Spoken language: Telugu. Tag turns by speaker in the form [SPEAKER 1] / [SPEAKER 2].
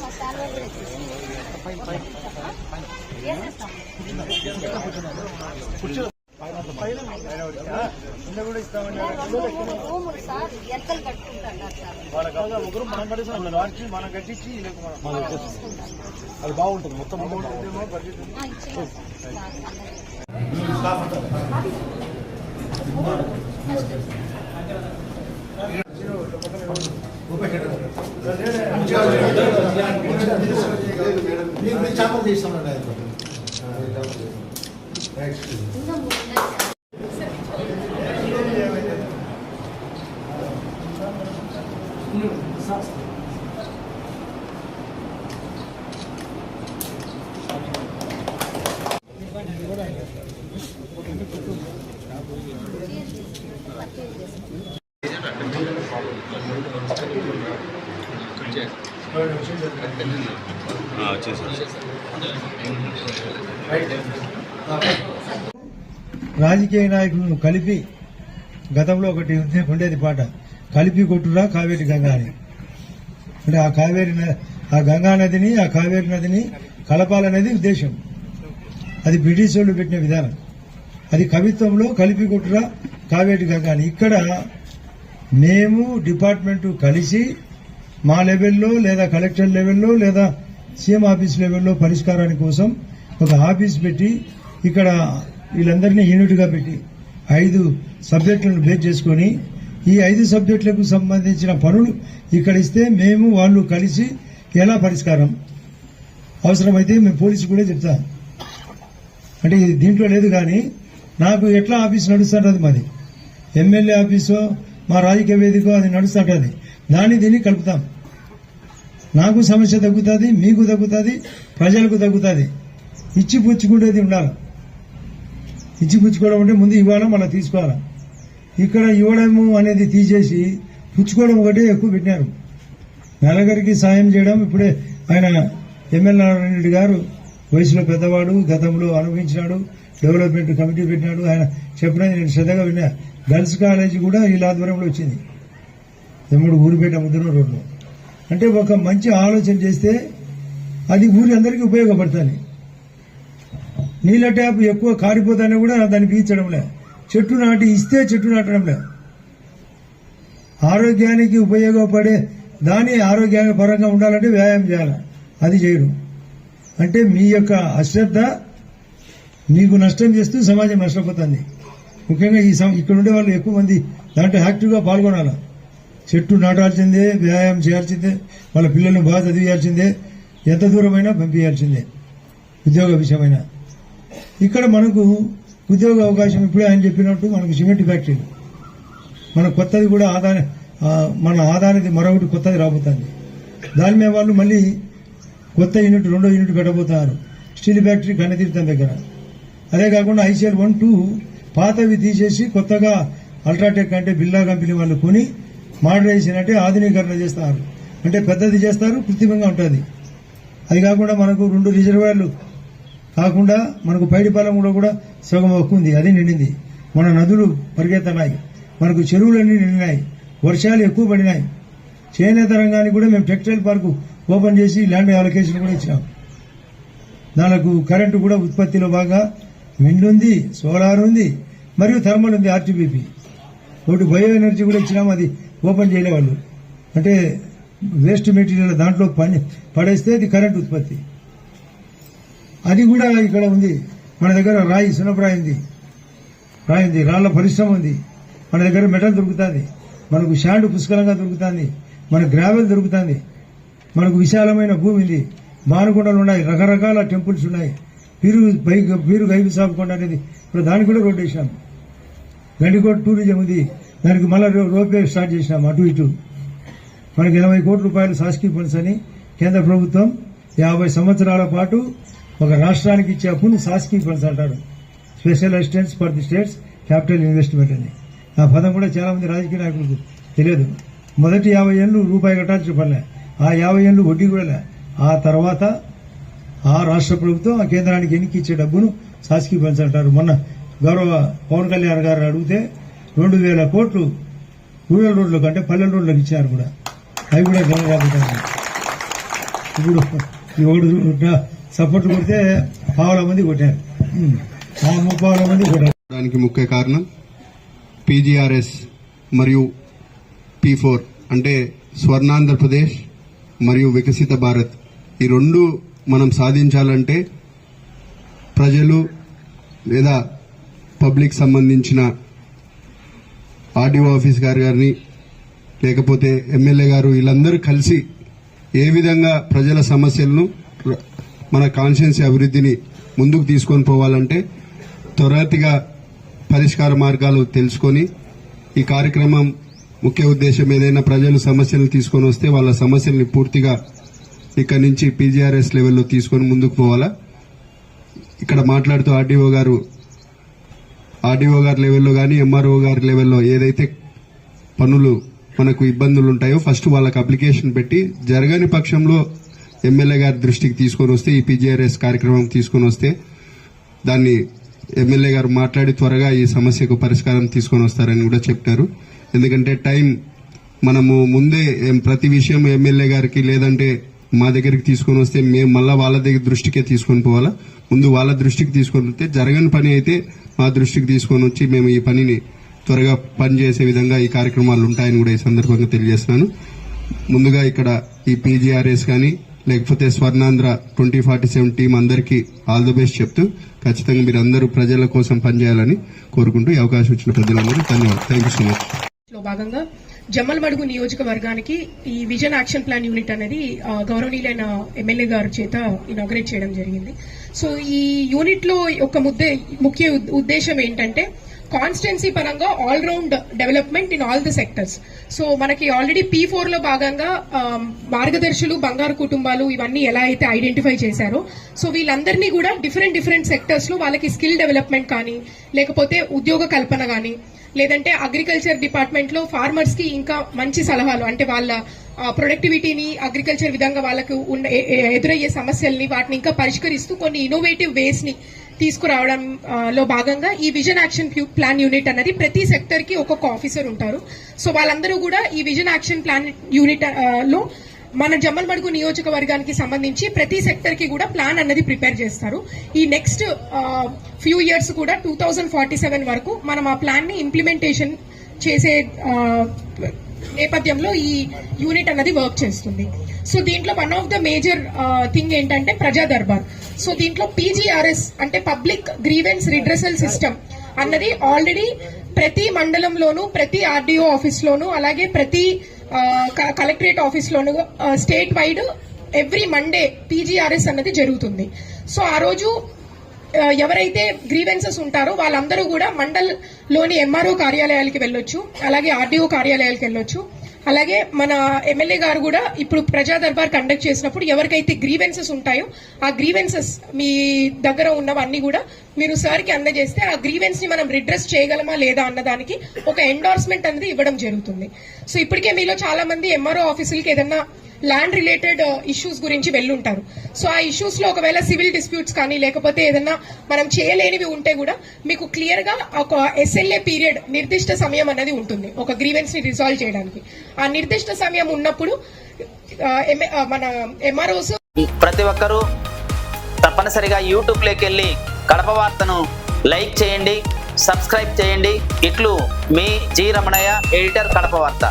[SPEAKER 1] కూడా వేసేస్తాం. రూములు రూములు సార్ ఎంతలు కట్టుకుంటారు
[SPEAKER 2] మనం కట్టించి
[SPEAKER 1] మనం
[SPEAKER 2] అది బాగుంటుంది మొత్తం
[SPEAKER 1] ఆ, ఇచ్చేయండి సార్.
[SPEAKER 3] మీకు తీస్తామండి ఆయన
[SPEAKER 4] రాజకీయ నాయకులను కలిపి గతంలో ఒకటి ఉండేది పాట. కలిపి కొట్టురా కావేరి గంగా అని అంటే ఆ కావేరి ఆ గంగా నదిని ఆ కావేరి నదిని కలపాలనేది ఉద్దేశం. అది బ్రిటిష్ వాళ్ళు పెట్టిన విధానం. అది కవిత్వంలో కలిపి కొట్టురా కావేరి గంగా అని ఇక్కడ మేము డిపార్ట్మెంట్ కలిసి మా లెవెల్లో లేదా కలెక్టర్ లెవెల్లో లేదా సీఎం ఆఫీస్ లెవెల్లో పరిష్కారాని కోసం ఒక ఆఫీస్ పెట్టి ఇక్కడ వీళ్ళందరినీ యూనిట్గా పెట్టి ఐదు సబ్జెక్టులను బేస్ చేసుకొని ఈ ఐదు సబ్జెక్టులకు సంబంధించిన పనులు ఇక్కడ ఇస్తే మేము వాళ్ళు కలిసి ఎలా పరిష్కారం? అవసరమైతే మేము పోలీసు కూడా చెప్తాం. అంటే ఇది దీంట్లో లేదు కానీ నాకు ఎట్లా ఆఫీస్ నడుస్తుంటుంది మాది ఎమ్మెల్యే ఆఫీసో మా రాజకీయ వేదికో అది నడుస్తుంటుంది. దాన్ని దీన్ని కలుపుతాం. నాకు సమస్య తగ్గుతుంది మీకు తగ్గుతుంది ప్రజలకు తగ్గుతుంది. ఇచ్చి పుచ్చుకునేది ఉండాలి. ఇచ్చి పుచ్చుకోవడం అంటే ముందు ఇవ్వాలా మళ్ళీ తీసుకోవాలా. ఇక్కడ ఇవ్వడము అనేది తీసేసి పుచ్చుకోవడం ఒకటే ఎక్కువ పెట్టినారు. నలగరికి సాయం చేయడం ఇప్పుడే ఆయన ఎమ్మెల్యే నారాయణ రెడ్డి గారు వయసులో పెద్దవాడు గతంలో అనుభవించినాడు డెవలప్మెంట్ కమిటీ పెట్టినాడు ఆయన చెప్పినది నేను శ్రద్ధగా విన్నా. గర్ల్స్ కాలేజీ కూడా వీళ్ళ ఆధ్వర్యంలో వచ్చింది. ఎమ్ముడు ఊరిపేట ముద్ర రోడ్లో అంటే ఒక మంచి ఆలోచన చేస్తే అది ఊరి అందరికీ ఉపయోగపడుతుంది. నీళ్ళ ట్యాప్ ఎక్కువ కారిపోతానే కూడా దాన్ని పీల్చడంలే చెట్టు నాటి ఇస్తే చెట్టు నాటడంలే ఆరోగ్యానికి ఉపయోగపడే దాని ఆరోగ్య పరంగా ఉండాలంటే వ్యాయామం చేయాలి. అది చేయడం అంటే మీ యొక్క అశ్రద్ధ మీకు నష్టం చేస్తూ సమాజం నష్టపోతుంది. ముఖ్యంగా ఈ ఇక్కడ ఉండే వాళ్ళు ఎక్కువ మంది దాంట్లో యాక్టివ్గా పాల్గొనాలి. చెట్టు నాటాల్సిందే వ్యాయామం చేయాల్సిందే వాళ్ళ పిల్లల్ని బాగా చదివించాల్సిందే ఎంత దూరమైనా పంపించాల్సిందే ఉద్యోగ విషయమైన ఇక్కడ మనకు ఉద్యోగ అవకాశం ఇప్పుడే ఆయన చెప్పినట్టు మనకు సిమెంట్ ఫ్యాక్టరీలు మన కొత్తది కూడా ఆదాని మన ఆదానికి మరొకటి కొత్తది రాబోతుంది. దాని మీద వాళ్ళు మళ్ళీ కొత్త యూనిట్ రెండో యూనిట్ పెట్టబోతున్నారు స్టీల్ ఫ్యాక్టరీ కన్నతీర్థం దగ్గర. అదే కాకుండా ఐసీఎల్ వన్ టూ పాతవి తీసేసి కొత్తగా అల్ట్రాటెక్ అంటే బిర్లా కంపెనీ వాళ్ళు కొని మోడరైజేషన్ అంటే ఆధునీకరణ చేస్తారు. అంటే పెద్దది చేస్తారు కృత్రిమంగా ఉంటుంది. అది కాకుండా మనకు రెండు రిజర్వాయర్లు కాకుండా మనకు పైడిపాలెం కూడా కూడా సగం హక్కు ఉంది అది నిండింది. మన నదులు పరిగెత్తనాయి మనకు చెరువులన్నీ నిండినాయి. వర్షాలు ఎక్కువ పడినాయి. చేనేత రంగానికి కూడా మేము టెక్స్టైల్ పార్కు ఓపెన్ చేసి ల్యాండ్ అలొకేషన్ కూడా ఇచ్చినాం. దానికి కరెంటు కూడా ఉత్పత్తిలో బాగా విండ్ ఉంది సోలార్ ఉంది మరియు థర్మల్ ఉంది ఆర్టీబీపీ ఒకటి బయో ఎనర్జీ కూడా ఇచ్చినాం అది ఓపెన్ చేయలేవాళ్ళు. అంటే వేస్ట్ మెటీరియల్ దాంట్లో పని పడేస్తే అది కరెంట్ ఉత్పత్తి. అది కూడా ఇక్కడ ఉంది. మన దగ్గర రాయి సునపరాయి ఉంది రాయి ఉంది. రాళ్ళ పరిశ్రమ ఉంది. మన దగ్గర మెటల్ దొరుకుతుంది. మనకు షాండ్ పుష్కలంగా దొరుకుతుంది. మన గ్రావెల్ దొరుకుతుంది. మనకు విశాలమైన భూమి ఉంది. మానుకొండలు ఉన్నాయి. రకరకాల టెంపుల్స్ ఉన్నాయి. పీరు పై పీరు గైబు సాబ్ కొండ అనేది ఇప్పుడు దానికి కూడా రోడ్ వేసాం గండికోట టూరిజం ఉంది. దానికి మళ్ళీ రోపే స్టార్ట్ చేసినాం అటు ఇటు. మనకి ఎనభై కోట్ల రూపాయలు సాస్కీ ఫండ్స్ అని కేంద్ర ప్రభుత్వం యాభై సంవత్సరాల పాటు ఒక రాష్ట్రానికి ఇచ్చే అప్పును సాస్కీ ఫండ్స్ అంటారు. Special assistance for the states capital investment అని. ఆ పదం కూడా చాలామంది రాజకీయ నాయకులకు తెలియదు. మొదటి యాభై ఏళ్ళు రూపాయి కట్టాల్సిన పనిలే. ఆ యాభై ఏళ్ళు వడ్డీ కూడా లే. ఆ తర్వాత ఆ రాష్ట్ర ప్రభుత్వం ఆ కేంద్రానికి ఎన్నికిచ్చే డబ్బును సాస్కీ ఫండ్స్ అంటారు. మొన్న గౌరవ పవన్ కళ్యాణ్ గారు అడిగితే రెండు వేల కోట్లు రూరల్ రోడ్లకు అంటే పల్లెల రోడ్లకు ఇచ్చారు కూడా. అవి కూడా కలరాబోతాయి ఇప్పుడు ఒకటి సపోర్ట్ కొడితే పావుల మంది కొట్టారు. పావుల మంది కొట్టారు.
[SPEAKER 2] దానికి ముఖ్య కారణం పీజీఆర్ఎస్ మరియు పీ ఫోర్ అంటే స్వర్ణాంధ్రప్రదేశ్ మరియు వికసిత భారత్. ఈ రెండు మనం సాధించాలంటే ప్రజలు లేదా పబ్లిక్ సంబంధించిన ఆర్డీఓ ఆఫీస్ గారు గారిని లేకపోతే ఎమ్మెల్యే గారు వీళ్ళందరూ కలిసి ఏ విధంగా ప్రజల సమస్యలను మన కాన్స్టిట్యున్సీ అభివృద్ధిని ముందుకు తీసుకొని పోవాలంటే త్వరతిగా పరిష్కార మార్గాలు తెలుసుకొని ఈ కార్యక్రమం ముఖ్య ఉద్దేశం ఏదైనా ప్రజలు సమస్యలు తీసుకొని వస్తే వాళ్ళ సమస్యల్ని పూర్తిగా ఇక్కడి నుంచి పీజీఆర్ఎస్ లెవెల్లో తీసుకొని ముందుకు పోవాలా. ఇక్కడ మాట్లాడుతూ ఆర్డీఓ గారు ఆర్డీఓ గారి లెవెల్లో కానీ ఎంఆర్ఓ గారి లెవెల్లో ఏదైతే పనులు మనకు ఇబ్బందులు ఉంటాయో ఫస్ట్ వాళ్ళకి అప్లికేషన్ పెట్టి జరగని పక్షంలో ఎమ్మెల్యే గారి దృష్టికి తీసుకొని వస్తే ఈ పీజీఆర్ఎస్ కార్యక్రమం తీసుకొని వస్తే దాన్ని ఎమ్మెల్యే గారు మాట్లాడి త్వరగా ఈ సమస్యకు పరిష్కారం తీసుకొని వస్తారని కూడా చెప్పారు. ఎందుకంటే టైం మనము ముందే ప్రతి విషయం ఎమ్మెల్యే గారికి లేదంటే మా దగ్గరికి తీసుకొని వస్తే మేము మళ్ళా వాళ్ళ దగ్గర దృష్టికే తీసుకొని పోవాలా? ముందు వాళ్ళ దృష్టికి తీసుకొని వస్తే జరగని పని అయితే మా దృష్టికి తీసుకొని వచ్చి మేము ఈ పనిని త్వరగా పని చేసే విధంగా ఈ కార్యక్రమాలు ఉంటాయని కూడా ఈ సందర్భంగా తెలియజేస్తున్నాను. ముందుగా ఇక్కడ ఈ పీజీఆర్ఎస్ కానీ లేకపోతే Swarnandhra twenty forty seven team అందరికీ ఆల్ ది బెస్ట్ చెప్తూ ఖచ్చితంగా మీరు అందరూ ప్రజల కోసం పనిచేయాలని కోరుకుంటూ ఈ అవకాశం ఇచ్చిన ప్రజలందరూ ధన్యవాదాలు. Thank you so much.
[SPEAKER 5] లో భాగంగా జమ్మలమడుగు నియోజకవర్గానికి ఈ విజన్ యాక్షన్ ప్లాన్ యూనిట్ అనేది గౌరవనీయులైన ఎమ్మెల్యే గారి చేత ఇనాగ్రేట్ చేయడం జరిగింది. సో ఈ యూనిట్లో ఒక ముద్దే ముఖ్య ఉద్దేశం ఏంటంటే కాన్స్టెన్సీ పరంగా all round development in all the sectors so మనకి ఆల్రెడీ పీ ఫోర్లో భాగంగా మార్గదర్శులు బంగారు కుటుంబాలు ఇవన్నీ ఎలా అయితే ఐడెంటిఫై చేశారో సో వీళ్ళందరినీ కూడా డిఫరెంట్ డిఫరెంట్ సెక్టర్స్లో వాళ్ళకి స్కిల్ డెవలప్మెంట్ కానీ లేకపోతే ఉద్యోగ కల్పన కానీ లేదంటే అగ్రికల్చర్ డిపార్ట్మెంట్లో ఫార్మర్స్కి ఇంకా మంచి సలహాలు అంటే వాళ్ళ ప్రొడక్టివిటీని అగ్రికల్చర్ విధంగా వాళ్ళకు ఉన్న ఎదురయ్యే సమస్యల్ని వాటిని ఇంకా పరిష్కరిస్తూ కొన్ని ఇన్నోవేటివ్ వేస్ని తీసుకురావడం లో భాగంగా ఈ విజన్ యాక్షన్ ప్లాన్ యూనిట్ అనేది ప్రతి సెక్టర్కి ఒక్కొక్క ఆఫీసర్ ఉంటారు. సో వాళ్ళందరూ కూడా ఈ విజన్ యాక్షన్ ప్లాన్ యూనిట్లో మన జమ్మలమడుగు నియోజకవర్గానికి సంబంధించి ప్రతి సెక్టర్కి కూడా ప్లాన్ అన్నది ప్రిపేర్ చేస్తారు. ఈ నెక్స్ట్ ఫ్యూ ఇయర్స్ కూడా టూ థౌజండ్ ఫార్టీ సెవెన్ వరకు మనం ఆ ప్లాన్ని ఇంప్లిమెంటేషన్ చేసే నేపథ్యంలో ఈ యూనిట్ అన్నది వర్క్ చేస్తుంది. సో దీంట్లో one of the major thing ఏంటంటే ప్రజా దర్బార్. సో దీంట్లో పీజీఆర్ఎస్ అంటే పబ్లిక్ గ్రీవెన్స్ రిడ్రెసల్ సిస్టమ్ అన్నది ఆల్రెడీ ప్రతి మండలంలోనూ ప్రతి ఆర్డీఓ ఆఫీస్లోనూ అలాగే ప్రతి collectorate ఆఫీస్లోను state wide every Monday PGRS అన్నది జరుగుతుంది. సో ఆ రోజు ఎవరైతే గ్రీవెన్సెస్ ఉంటారో వాళ్ళందరూ కూడా మండల్లోని ఎంఆర్ఓ కార్యాలయాలకి వెళ్ళొచ్చు అలాగే ఆర్డీఓ కార్యాలయాలకు వెళ్ళొచ్చు. అలాగే మన ఎమ్మెల్యే గారు కూడా ఇప్పుడు ప్రజా దర్బార్ కండక్ట్ చేసినప్పుడు ఎవరికైతే గ్రీవెన్సెస్ ఉంటాయో ఆ గ్రీవెన్సెస్ మీ దగ్గర ఉన్నవన్నీ కూడా మీరు సార్కి అందజేస్తే ఆ గ్రీవెన్స్ని మనం రిడ్రెస్ చేయగలమా లేదా అన్నదానికి ఒక ఎండార్స్మెంట్ అనేది ఇవ్వడం జరుగుతుంది. సో ఇప్పటికే మీలో చాలా మంది ఎంఆర్ఓ ఆఫీసులకి ఏదన్నా ల్యాండ్ రిలేటెడ్ ఇష్యూస్ గురించి వెళ్ళుంటారు. సో ఆ ఇష్యూస్లో ఒకవేళ సివిల్ డిస్ప్యూట్స్ కానీ లేకపోతే ఏదన్నా మనం చేయలేనివి ఉంటే కూడా మీకు క్లియర్గా ఒక ఎస్ఎల్ఏ పీరియడ్ నిర్దిష్ట సమయం అనేది ఉంటుంది. ఒక గ్రీవెన్స్ని రిజాల్వ్ చేయడానికి. ఆ నిర్దిష్ట సమయం ఉన్నప్పుడు మన ఎంఆర్ఓస్
[SPEAKER 6] ప్రతి ఒక్కరూ తప్పనిసరిగా యూట్యూబ్లోకి వెళ్ళి కడప వార్తను లైక్ చేయండి సబ్స్క్రైబ్ చేయండి. ఇట్లు మీ జి రమణయ్య ఎడిటర్ కడప వార్త.